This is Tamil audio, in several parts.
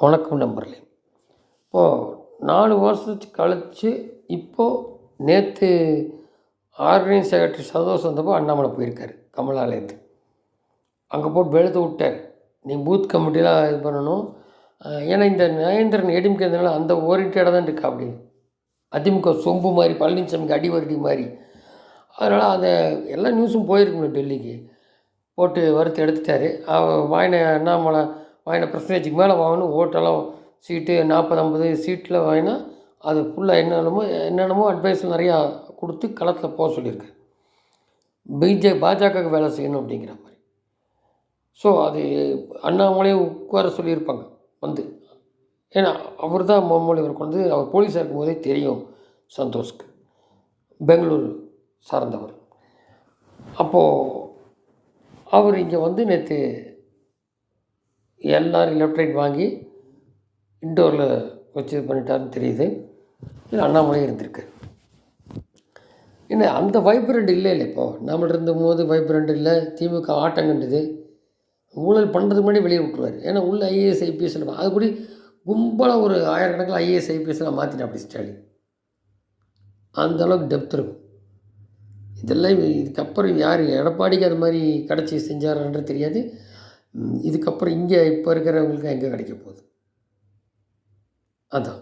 வணக்கம் நம்பர்லே இப்போது நாலு வருஷத்துக்கு கழித்து இப்போது நேற்று ஆர்கனைஸ் செக்ரட்டரி சந்தோஷம் வந்தப்போ அண்ணாமலை போயிருக்காரு கமலாலயத்துக்கு. அங்கே போட்டு வெளுத்து விட்டார். நீ பூத் கமிட்டிலாம் இது பண்ணணும். ஏன்னா இந்த நயந்திரன் எடிமிக்கிறதுனால இருந்தனால அந்த ஓரிட்டடாக தான் இருக்கா அப்படி. அதிமுக சொம்பு மாதிரி பழனிசாமிக்கு அடி வரடி மாதிரி. அதனால் அந்த எல்லா நியூஸும் போயிருக்கணும் டெல்லிக்கு. போட்டு வறுத்து எடுத்துட்டார். அவ வாங்கின அண்ணாமலை வாங்கின பர்சன்டேஜுக்கு மேலே வாங்கணும் ஓட்டெல்லாம் சீட்டு நாற்பது ஐம்பது சீட்டில் வாங்கினா அது ஃபுல்லாக என்னென்னமோ என்னென்னமோ அட்வைஸ் நிறையா கொடுத்து களத்தில் போக சொல்லியிருக்காரு. பிஜே பாஜகவுக்கு வேலை செய்யணும் அப்படிங்கிற மாதிரி. ஸோ அது அண்ணாமலையை உட்கார சொல்லியிருப்பாங்க வந்து. ஏன்னா அவர் தான் மும்மொழி இவருக்கு வந்து அவர் போலீஸாக இருக்கும்போதே தெரியும் சந்தோஷ்க்கு. பெங்களூர் சார்ந்தவர். அப்போது அவர் இங்கே வந்து நேற்று எல்ஆர் லெஃப்ட் ரைட் வாங்கி இண்டோரில் வச்சு இது பண்ணிட்டாருன்னு தெரியுது. இது அண்ணாமலை இருந்திருக்கு. என்ன அந்த வைப்ரண்ட் இல்லை இல்லை இப்போது நம்மள்ட்ட இருந்தபோது வைப்ரண்ட் இல்லை. திமுக ஆட்டம் கண்டுது. ஊழல் பண்ணுறதுக்கு முன்னாடி வெளியே விட்டுருவார். ஏன்னா உள்ள ஐஏஎஸ் ஐபிஎஸ் அது கூட கும்பலாக ஒரு ஆயிரக்கணக்கில் ஐஏஎஸ் ஐபிஎஸ்லாம் மாற்றினேன் அப்படி ஸ்டாலின். அந்த அளவுக்கு டெப்த் இருக்கும். இதெல்லாம் இதுக்கப்புறம் யார் எடப்பாடிக்கு அது மாதிரி கிடச்சி செஞ்சாருன்றது தெரியாது. இதுக்கப்புறம் இங்கே இப்போ இருக்கிறவங்களுக்கு எங்கே கிடைக்க போகுது? அதான்.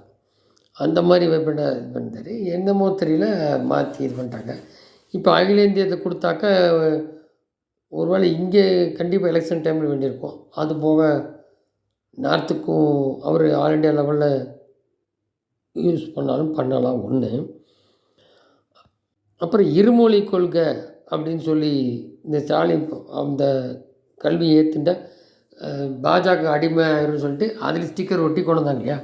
அந்த மாதிரி வெப்பனை இது பண்ணார் என்னமோ தெரியல மாற்றி இது பண்ணிட்டாங்க இப்போ அகில இந்தியத்தை கொடுத்தாக்க ஒருவேளை இங்கே கண்டிப்பாக எலெக்ஷன் டைமில் வேண்டியிருக்கும். அது போக நார்த்துக்கும் அவர் ஆல் இண்டியா லெவலில் யூஸ் பண்ணாலும் பண்ணலாம் ஒன்று அப்புறம் இருமொழி கொள்கை அப்படின்னு சொல்லி இந்த ஸ்டாலின் அந்த கல்வி ஏற்றுண்ட பாஜக அடிமை ஆயிரும்னு சொல்லிட்டு அதில் ஸ்டிக்கர் ஒட்டி கொண்டு வந்தாங்க இல்லையா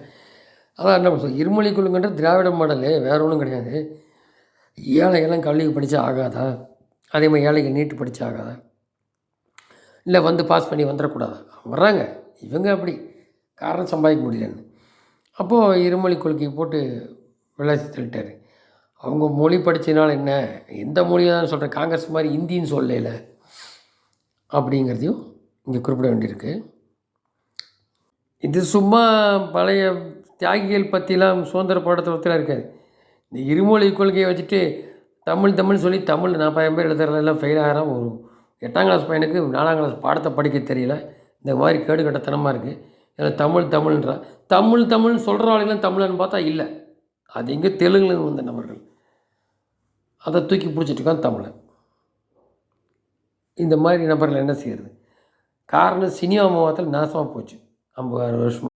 அதான் என்ன சொல்ல இருமொழி குழுங்கன்ற திராவிட மாடலு வேற ஒன்றும் கிடையாது. ஏழைகள்லாம் கல்விக்கு படித்தா ஆகாதா? அதே மாதிரி ஏழைக்கு நீட்டு படித்தா ஆகாதா? இல்லை வந்து பாஸ் பண்ணி வந்துடக்கூடாதா வர்றாங்க. இவங்க அப்படி காரணம் சம்பாதிக்க முடியலன்னு. அப்போது இருமொழி கொள்கையை போட்டு விளையாசி தள்ளிட்டாரு. அவங்க மொழி படித்ததுனால என்ன? எந்த மொழியை தான் சொல்கிறேன் காங்கிரஸ் மாதிரி ஹிந்தின்னு சொல்லல. அப்படிங்கிறதையும் இங்கே குறிப்பிட வேண்டியிருக்கு. இது சும்மா பழைய தியாகிகள் பற்றிலாம் சுதந்திர போராட்டத்தில் இருக்காது இந்த இருமொழி கொள்கையை வச்சுட்டு தமிழ் தமிழ் சொல்லி தமிழ் நாற்பதாயிரம் பேர் எழுதுறதெல்லாம் ஃபெயில் ஆகிறான் ஒரு எட்டாம் கிளாஸ் பையனுக்கு நாலாம் கிளாஸ் பாடத்தை படிக்க தெரியல. இந்த மாதிரி கேடு கட்டத்தனமாக இருக்குது ஏன்னா தமிழ் தமிழ்ன்றான் தமிழ் தமிழ்னு சொல்கிறவங்களெல்லாம் தமிழன்னு பார்த்தா இல்லை. அது எங்கே தெலுங்குலேருந்து வந்த நபர்கள். அதை தூக்கி பிடிச்சிட்டு இருக்கான் தமிழன். இந்த மாதிரி நபர்கள் என்ன செய்கிறது காரணம் சினிமா மாவட்டத்தில் நாசமாக போச்சு. ஐம்பது வருஷம்.